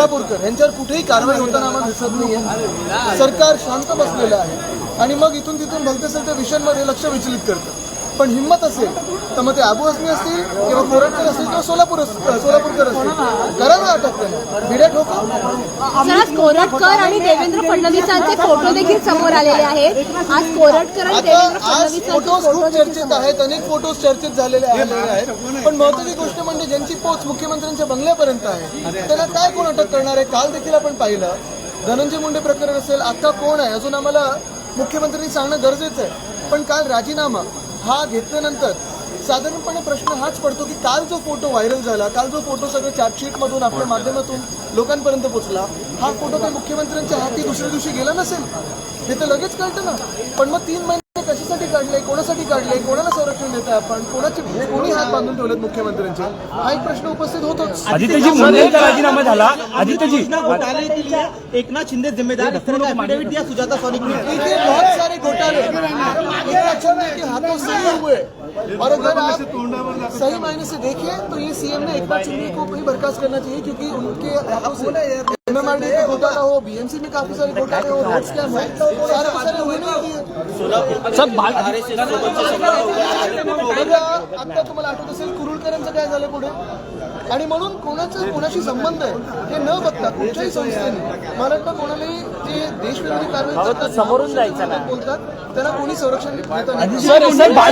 सोलापूरकर यांच्यावर कुठेही कारवाई होताना आम्हाला दिसत नाहीये. सरकार शांत बसलेलं आहे. आणि मग इथून तिथून भलत्यासारख्या विषयांमध्ये लक्ष विचलित करतं. पण हिंमत असेल तर मग ते आबू असणी असतील किंवा कोरटकर असतील किंवा सोलापूर सोलापूरकर असतील करा ना अटक त्यांना भिड्या ठोका सर आज कोरटकर आणि देवेंद्र फडणवीसांचे फोटो देखील समोर आलेले आहेत. आज कोरटकर आणि देवेंद्र फडणवीसांचे फोटो चर्चेत आहेत अनेक फोटोज चर्चेत झालेले आहेत. पण महत्वाची गोष्ट म्हणजे ज्यांची पोच मुख्यमंत्र्यांच्या बंगल्यापर्यंत आहे त्यांना काय कोण अटक करणार आहे? काल देखील आपण पाहिलं. धनंजय मुंडे प्रकरण असेल आता कोण आहे? अजून आम्हाला मुख्यमंत्र्यांनी सांगणं गरजेचं आहे. पण काल राजीनामा हा घेतल्यानंतर साधारणपणे प्रश्न हाच पडतो की काल जो फोटो व्हायरल झाला काल जो फोटो सगळं चार्जशीट मधून आपल्या माध्यमातून लोकांपर्यंत पोहोचला हा फोटो काही मुख्यमंत्र्यांच्या हाती दुसऱ्या दिवशी गेला नसेल? हे तर लगेच कळतं ना. पण मग तीन महिने कशासाठी काढले कोणासाठी काढले कोणाला संरक्षण देत आपण कोणाचे कोणी हात बांधून ठेवलेत मुख्यमंत्र्यांचे? हा एक प्रश्न उपस्थित होतोच. आदित्यजी राजीनामा झाला. आदित्यजी एकनाथ शिंदे जिम्मेदार सुजाता सौनिक ने देखिए बहुत सारे घोटाले एक शिंदे के हाथों सही हुए और अगर आप सही मायने से देखें तो ये सीएम ने एकनाथ शिंदे को भी बर्खास्त करना चाहिए क्योंकि उनके हाथों से एमएमआरडी का घोटाला हो बीएमसी में काफी सारे घोटाले हो रोड स्कैम हो सारे सारे हुए नहीं दिए सब आता तुम्हाला आठवत असेल कुरुळकरांचं काय झालं पुढे आणि म्हणून कोणाचं कोणाशी संबंध आहे हे न बघता कुठच्याही संस्थेने मला वाटतं कोणालाही जे देशविरोधी कारवाई करतात समोरून जायचं बोलतात त्यांना कोणी संरक्षण देत नाही सर सर